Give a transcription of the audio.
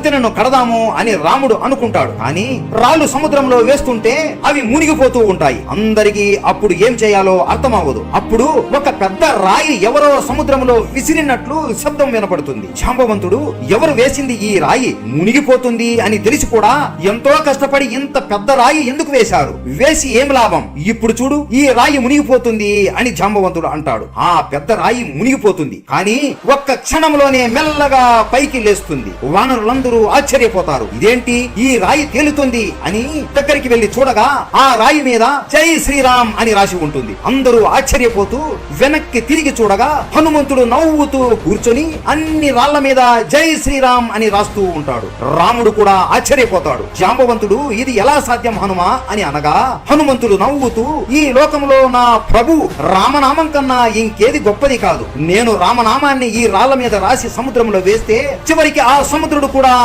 వంతెనను కడదాము అని రాముడు అనుకుంటాడు. కానీ రాళ్ళు సముద్రంలో వేస్తుంటే అవి మునిగిపోతూ ఉంటాయి. అందరికీ అప్పుడు ఏం చేయాలో అర్థం అవ్వదు అప్పుడు ఒక పెద్ద రాయి ఎవరో సముద్రంలో విసిరినట్లు శబ్దం వినపడుతుంది. జాంబవంతుడు ఎవరు వేసింది ఈ రాయి? మునిగిపోతుంది అని తెలిసి కూడా ఎంతో కష్టపడి ఇంత పెద్ద రాయి ఎందుకు వేశారు? వేసి ఏం లాభం? ఇప్పుడు చూడు ఈ రాయి మునిగిపోతుంది అని జాంబవంతుడు అంటాడు. ఆ పెద్ద రాయి మునిగిపోతుంది. కానీ ఒక్క క్షణంలోనే మెల్లగా పైకి లేస్తుంది. వానరులందరూ ఆశ్చర్యపోతారు. ఇదేంటి? ఈ రాయి తేలుతుంది అని దగ్గరికి వెళ్ళి చూడగా ఆ రాయి మీద జై శ్రీరామ్ అని రాసి ఉంటుంది. అందరూ ఆశ్చర్యపోతూ వెనక్కి తిరిగి చూడగా హనుమంతుడు నవ్వుతూ కూర్చొని అన్ని రాళ్ళ మీద జై శ్రీరామ్ అని రాస్తూ ఉంటాడు. రాముడు కూడా ఆశ్చర్యపోతాడు. జాంబవంతుడు ఇది ఎలా సాధ్యం హనుమా? అని అనగా హనుమంతుడు నవ్వుతూ ఈ లోకంలో నా ప్రభు రామనామం కన్నా ఇంకేది గొప్పది కాదు. నేను రామనామాన్ని ఈ రాళ్ళ మీద రాసి సముద్రంలో వేస్తే చివరికి ఆ సముద్రుడు కూడా